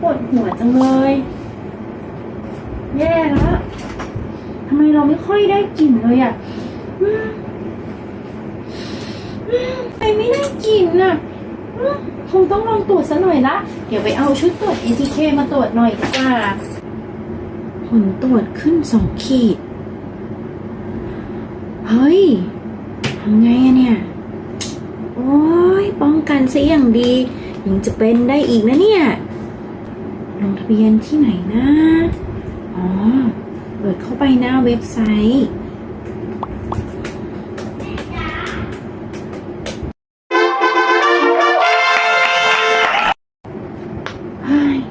ปวดหัวจังเลย แย่แล้วทำไมเราไม่ค่อยได้กลิ่นเลยอะอไมไม่ได้กลิ่นอะคงต้องลองตรวจซะหน่อยละ เดี๋ยวไปเอาชุดตรวจ ATK มาตรวจหน่อยดีกว่าผลตรวจขึ้นสองขีด เฮ้ย ทำไงอะเนี่ย โอ้ยป้องกันซะอย่างดี ยังจะเป็นได้อีกนะเนี่ย ลงทะเบียนที่ไหนนะ อ๋อ เปิดเข้าไปหน้าเว็บไซต์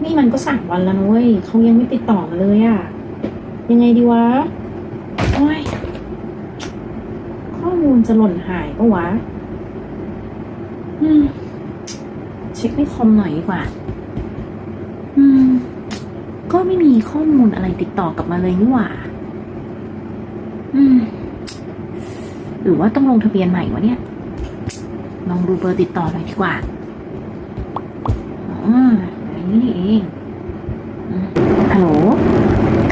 นี่มันก็สามวันแล้วนะเว้ยเขายังไม่ติดต่อมาเลยอะยังไงดีวะโอ้ยข้อมูลจะหล่นหายปะวะอืมเช็คในคอมหน่อยดีกว่า ก็ไม่มีข้อมูลอะไรติดต่อกลับมาเลยนี่หว่า อืม หรือว่าต้องลงทะเบียนใหม่วะเนี่ย ลองดูเบอร์ติดต่อหน่อยดีกว่า อ๋ออย่างนี้นี่เองฮัลโหล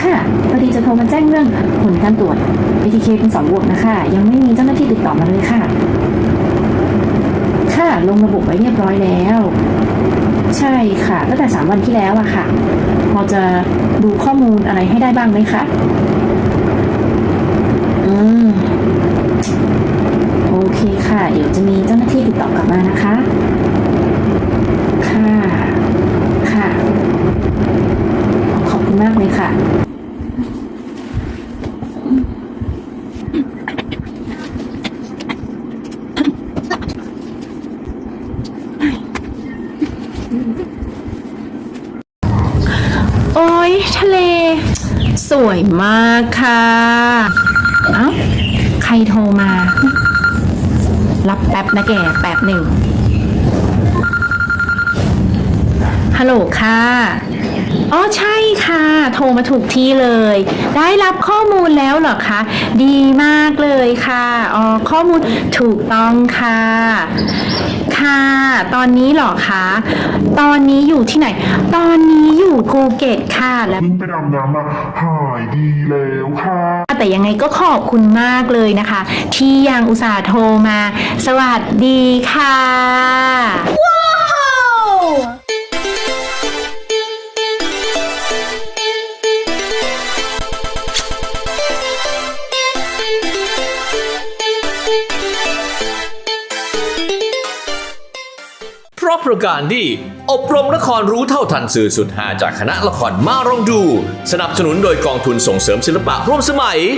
ค่ะพอดีจะโทรมาแจ้งเรื่องผลการตรวจ ATK เป็นสองบวกนะคะ ยังไม่มีเจ้าหน้าที่ติดต่อมาเลยค่ะ ค่ะ ลงระบบไว้เรียบร้อยแล้ว ใช่ค่ะ ตั้งแต่สามวันที่แล้วอะค่ะ พอจะดูข้อมูลอะไรให้ได้บ้างไหมคะ อืม โอเคค่ะ เดี๋ยวจะมีเจ้าหน้าที่ติดต่อกลับมานะคะค่ะ ค่ะ ขอบคุณมากเลยค่ะ โอ้ย ทะเล สวยมากค่ะ เอ้า ใครโทรมา รับแป๊บนะแกแป๊บหนึ่ง ฮัลโหลค่ะ อ๋อใช่ค่ะ โทรมาถูกที่เลย ได้รับข้อมูลแล้วเหรอคะ ดีมากเลยค่ะอ๋อข้อมูลถูกต้องค่ะ ค่ะ ตอนนี้เหรอคะ ตอนนี้อยู่ที่ไหน ตอนนี้อยู่ภูเก็ตค่ะแล้ว เพิ่งไปดำน้ำมาหายดีแล้วค่ะ แต่ยังไงก็ขอบคุณมากเลยนะคะ ที่ยังอุตส่าห์โทรมา สวัสดีค่ะ ประการที่อบรมละครรู้เท่าทันสื่อสุดหาจากคณะละครมารองดู สนับสนุนโดยกองทุนส่งเสริมศิลปะร่วมสมัย